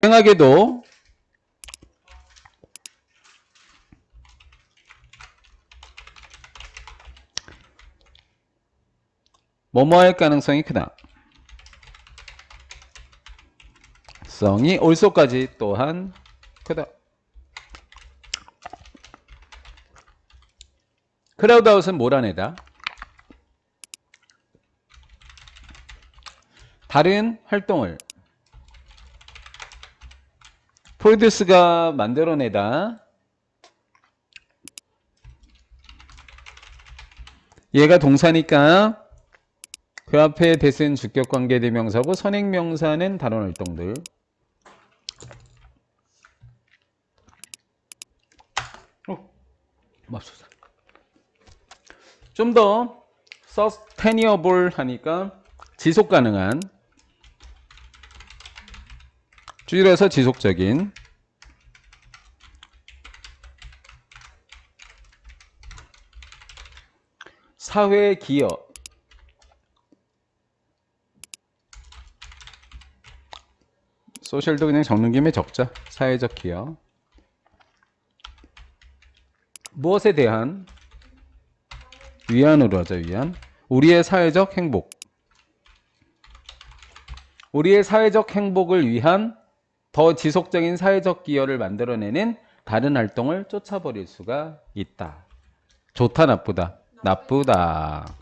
다양하게도 뭐뭐할 가능성이 크다. 성이 올소까지 또한 크다. 크라우드아웃은 몰아내다. 다른 활동을 프로듀스가 만들어내다. 얘가 동사니까 그 앞에 대신 주격 관계 대명사고 선행 명사는 다른 활동들. 어, 맙소사. 좀더 sustainable 하니까 지속 가능한 줄여서 지속적인 사회 기업 소셜도 그냥 적는 김에 적자. 사회적 기업 무엇에 대한 위안으로 하자 위안? 우리의 사회적 행복. 우리의 사회적 행복을 위한 더 지속적인 사회적 기여를 만들어내는 다른 활동을 쫓아버릴 수가 있다. 좋다, 나쁘다. 나쁘다.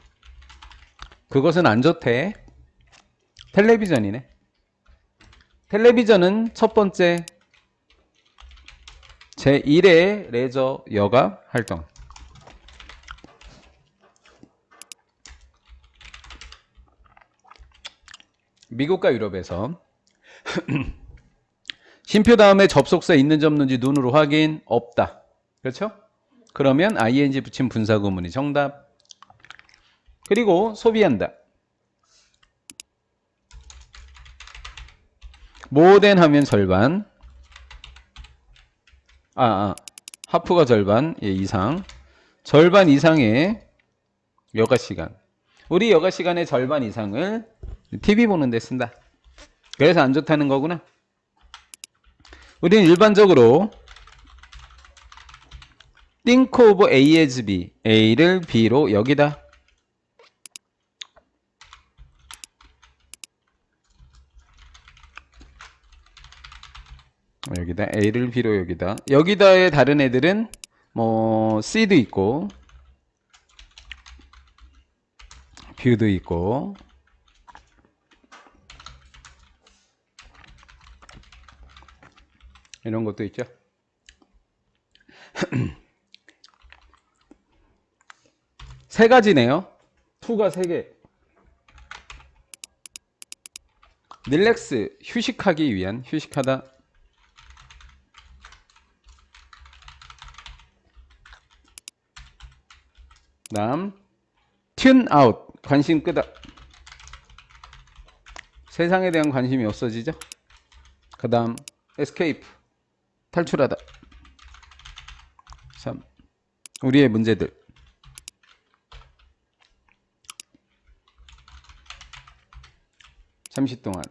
그것은 안 좋대. 텔레비전이네. 텔레비전은 첫 번째 제1의 레저 여가 활동. 미국과 유럽에서 쉼표 다음에 접속사 있는지 없는지 눈으로 확인 없다. 그렇죠? 그러면 ing 붙인 분사 구문이 정답. 그리고 소비한다. 모덴 하면 절반. 아, 아 하프가 절반 예, 이상. 절반 이상의 여가 시간. 우리 여가 시간의 절반 이상을 TV 보는 데 쓴다. 그래서 안 좋다는 거구나. 우리는 일반적으로 think of A as B, A를 B로 여기다. 여기다 A를 B로 여기다. 여기다의 다른 애들은 뭐 C도 있고 뷰도 있고 이런 것도 있죠. 세 가지네요. 투가 세 개. 릴렉스 휴식하기 위한 휴식하다. 다음 튠 아웃 관심 끄다. 세상에 대한 관심이 없어지죠. 그 다음 에스케이프 탈출하다. 3. 우리의 문제들. 잠시 동안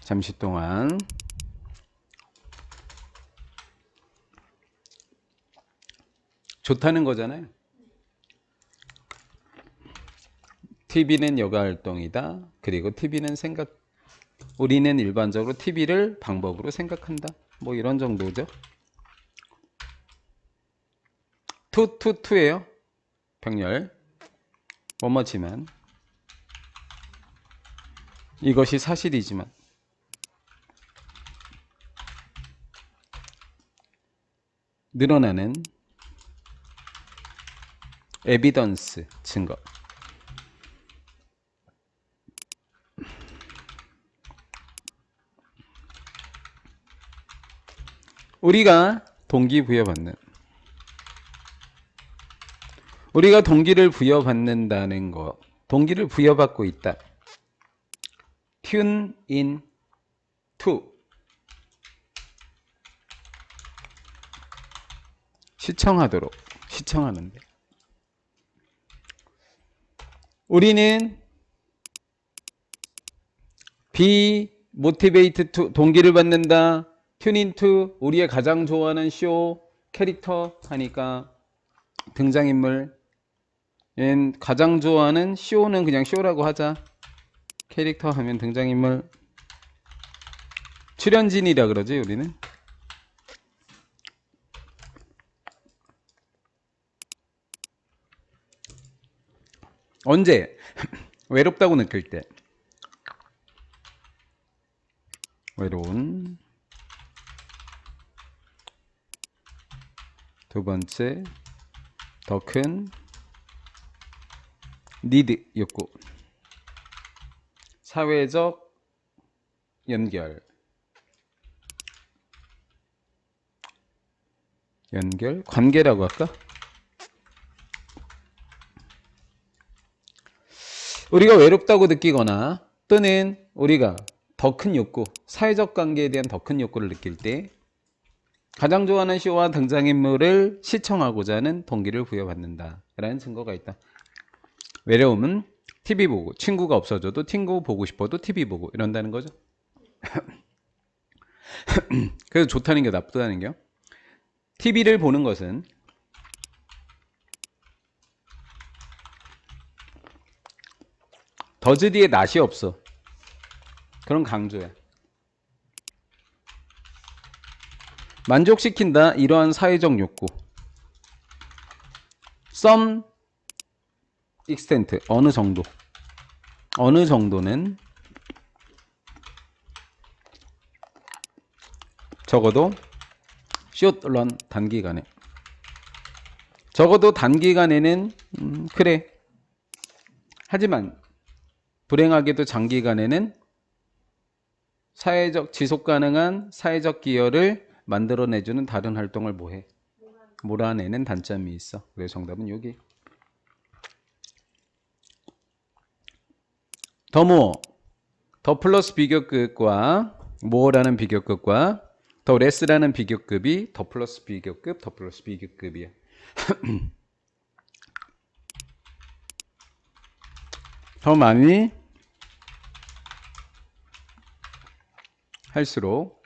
잠시 동안 좋다는 거잖아요. TV는 여가 활동이다. 그리고 TV는 생각 우리는 일반적으로 TV를 방법으로 생각한다. 뭐 이런 정도죠. 투투투예요. 병렬. 뭐뭐지만 이것이 사실이지만 늘어나는 에비던스 증거 우리가 동기부여받는 우리가 동기를 부여받는다는 거 동기를 부여받고 있다. Tune in to. 시청하도록 시청하는데. 우리는 비 모티베이트 투 동기를 받는다. 튜닝 투 우리의 가장 좋아하는 쇼 캐릭터 하니까 등장인물. 얜 가장 좋아하는 쇼는 그냥 쇼라고 하자. 캐릭터 하면 등장인물. 출연진이라 그러지 우리는. 언제? 외롭다고 느낄 때. 외로운 두 번째 더 큰 니드 욕구 사회적 연결 연결 관계라고 할까? 우리가 외롭다고 느끼거나 또는 우리가 더 큰 욕구, 사회적 관계에 대한 더 큰 욕구를 느낄 때 가장 좋아하는 쇼와 등장인물을 시청하고자 하는 동기를 부여받는다. 라는 증거가 있다. 외로움은 TV 보고, 친구가 없어져도 친구 보고 싶어도 TV 보고 이런다는 거죠. 그래서 좋다는 게 나쁘다는 게요. TV를 보는 것은 더즈 뒤에 낫이 없어. 그런 강조야. 만족시킨다 이러한 사회적 욕구. some extent 어느 정도. 어느 정도는 적어도 short run 단기간에 적어도 단기간에는 음, 그래. 하지만 불행하게도 장기간에는 사회적 지속 가능한 사회적 기여를 만들어내주는 다른 활동을 뭐해? 몰아내는 단점이 있어. 그래서 정답은 여기. 더 모어, 더 플러스 비교급과 모어라는 비교급과 더 레스라는 비교급이 더 플러스 비교급, 더 플러스 비교급이야. 더 많이 할수록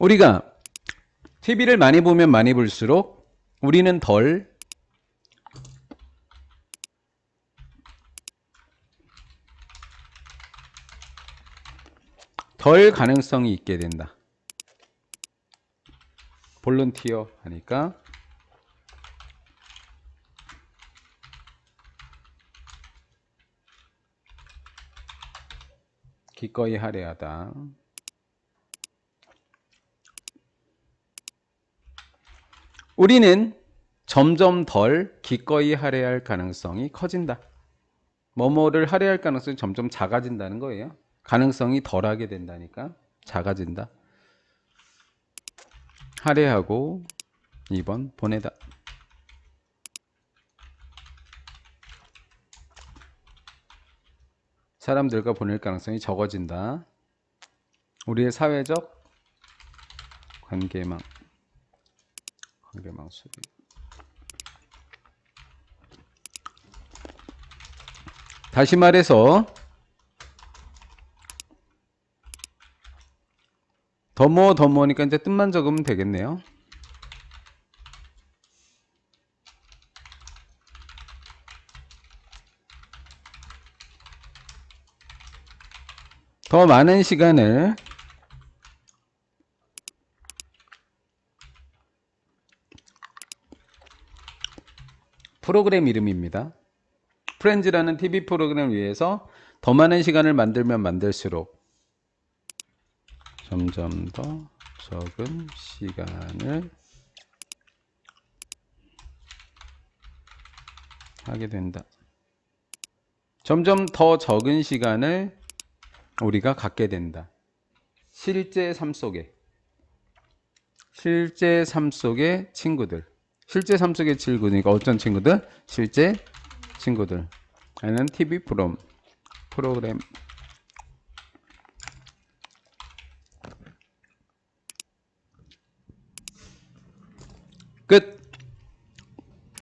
우리가 TV를 많이 보면 많이 볼수록 우리는 덜 덜 가능성이 있게 된다. 볼런티어 하니까 기꺼이 할애하다. 우리는 점점 덜 기꺼이 할애할 가능성이 커진다. 뭐뭐를 할애할 가능성이 점점 작아진다는 거예요. 가능성이 덜하게 된다니까 작아진다. 할애하고 2번 보내다. 사람들과 보낼 가능성이 적어진다. 우리의 사회적 관계망 관계망 수비 다시 말해서 더모 더모니까 이제 뜻만 적으면 되겠네요. 더 많은 시간을 프로그램 이름입니다. 프렌즈라는 TV 프로그램을 위해서 더 많은 시간을 만들면 만들수록 점점 더 적은 시간을 하게 된다. 점점 더 적은 시간을 우리가 갖게 된다. 실제 삶 속에 실제 삶 속의 친구들 실제 삶 속의 친구니까 어떤 친구들? 실제 친구들. 얘는 TV 프롬 프로그램